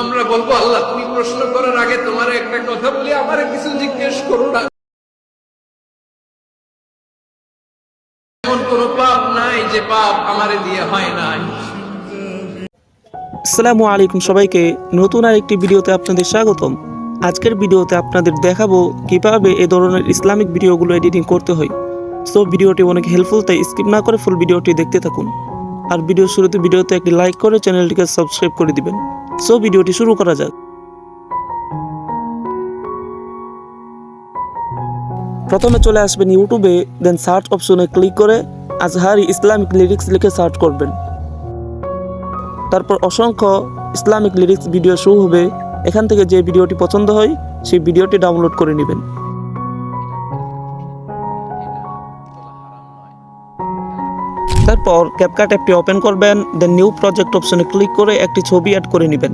আমরা বলব, আল্লাহ, তুমি প্রশ্ন করার আগে তোমার একটা কথা বলি, আমার কিছু জিজ্ঞেস করো না। এমন কোন পাপ নাই যে পাপ আমারে দিয়ে হয় নাই। আসসালামু আলাইকুম সবাইকে, নতুন আরেকটি ভিডিওতে আপনাদের স্বাগতম। আজকের ভিডিওতে আপনাদের দেখাবো কীভাবে এ ধরনের ইসলামিক ভিডিওগুলো এডিটিং করতে হয়। সো, ভিডিওটি অনেক হেল্পফুল তাই স্কিপ না করে ফুল ভিডিওটি দেখতে থাকুন। আর ভিডিও শুরুতে ভিডিওতে একটি লাইক করে চ্যানেলটিকে সাবস্ক্রাইব করে দিবেন। সো ভিডিওটি শুরু করা যাক। প্রথমে চলে আসবেন ইউটিউবে দেন সার্চ অপশনে ক্লিক করে আজহারি ইসলামিক লিরিক্স লিখে সার্চ করবেন। তারপর অসংখ্য ইসলামিক লিরিক্স ভিডিও শো হবে। এখান থেকে যে ভিডিওটি পছন্দ হয়, সেই ভিডিওটি ডাউনলোড করে নেবেন। তারপর ক্যাপকাট অ্যাপটি ওপেন করবেন দেন নিউ প্রজেক্ট অপশনে ক্লিক করে একটি ছবি অ্যাড করে নেবেন।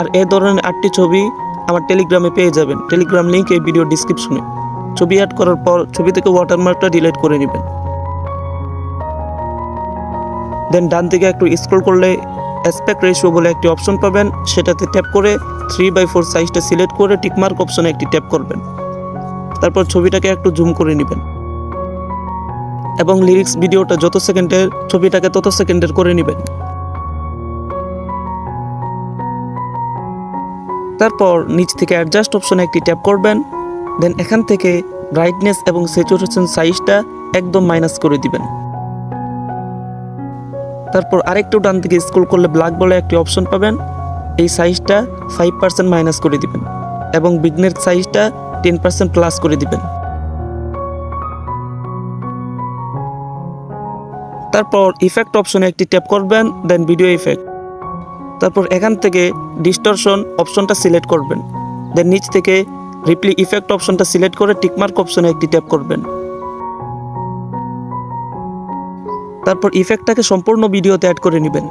আর এই ধরনের আটটি ছবি আমার টেলিগ্রামে পেয়ে যাবেন। টেলিগ্রাম লিঙ্ক এই ভিডিও ডিসক্রিপশনে ছবি অ্যাড করার পর ছবি থেকে ওয়াটারমার্কটা ডিলিট করে নেবেন। দেন ডান দিকে একটু স্ক্রল করলে অ্যাসপেক্ট রেশিও বলে একটি অপশন পাবেন। সেটাতে ট্যাপ করে থ্রি বাই ফোর সাইজটা সিলেক্ট করে টিকমার্ক অপশনে একটি ট্যাপ করবেন। তারপর ছবিটাকে একটু জুম করে নেবেন। এবং লিরিক্স ভিডিওটা যত সেকেন্ডের ছবিটাকে তত সেকেন্ডের করে নেবেন। তারপর নিচ থেকে অ্যাডজাস্ট অপশনে একটি ট্যাপ করবেন দেন এখান থেকে ব্রাইটনেস এবং স্যাচুরেশন সাইজটা একদম মাইনাস করে দিবেন। তারপর আরেকটু ডান দিকে স্ক্রল করলে ব্ল্যাক বলে একটি অপশন পাবেন, এই সাইজটা ফাইভ পার্সেন্ট মাইনাস করে দিবেন এবং বিগনের সাইজটা টেন পার্সেন্ট প্লাস করে দিবেন। তারপর ইফেক্ট অপশনে একটি ট্যাপ করবেন দেন ভিডিও ইফেক্ট তারপর এখান থেকে ডিস্টরশন অপশনটা সিলেক্ট করবেন। দেন নিচ থেকে রিপ্লি ইফেক্ট অপশনটা সিলেক্ট করে টিকমার্ক অপশনে একটি ট্যাপ করবেন। তারপর ইফেক্টটাকে সম্পূর্ণ ভিডিওতে অ্যাড করে নেবেন।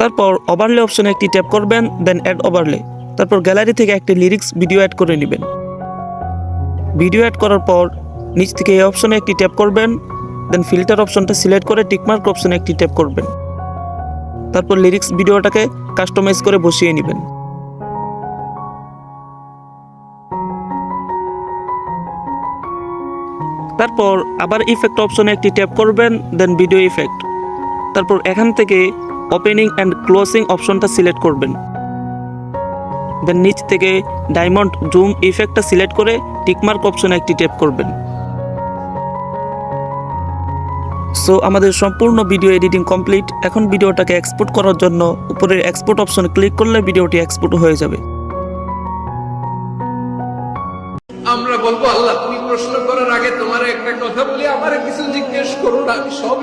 তারপর ওভারলে অপশনে একটি ট্যাপ করবেন দেন অ্যাড ওভারলে তারপর গ্যালারি থেকে একটি লিরিক্স ভিডিও অ্যাড করে নেবেন। ভিডিও অ্যাড করার পর নিচ থেকে এই অপশনে একটি ট্যাপ করবেন দেন ফিল্টার অপশনটা সিলেক্ট করে টিকমার্ক অপশনে একটি ট্যাপ করবেন। তারপর লিরিক্স ভিডিওটাকে কাস্টমাইজ করে বসিয়ে নেবেন। তারপর আবার ইফেক্ট অপশনে একটি ট্যাপ করবেন দেন ভিডিও ইফেক্ট তারপর এখান থেকে ওপেনিং অ্যান্ড ক্লোজিং অপশনটা সিলেক্ট করবেন। দেন নিচ থেকে ডায়মন্ড জুম ইফেক্টটা সিলেক্ট করে টিকমার্ক অপশনে একটি ট্যাপ করবেন। সো আমাদের সম্পূর্ণ ভিডিও এডিটিং কমপ্লিট এখন ভিডিওটাকে এক্সপোর্ট করার জন্য উপরের এক্সপোর্ট অপশন ক্লিক করলে ভিডিওটি এক্সপোর্ট হয়ে যাবে। আমরা বলব, আল্লাহ, তুমি প্রশ্ন করার আগে তোমার একটা কথা বলি, আমার কিছু জিজ্ঞেস করো না, আমি সব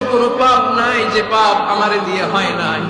কোন পাপ নাই যে পাপ আমারে দিয়ে হয় নাই।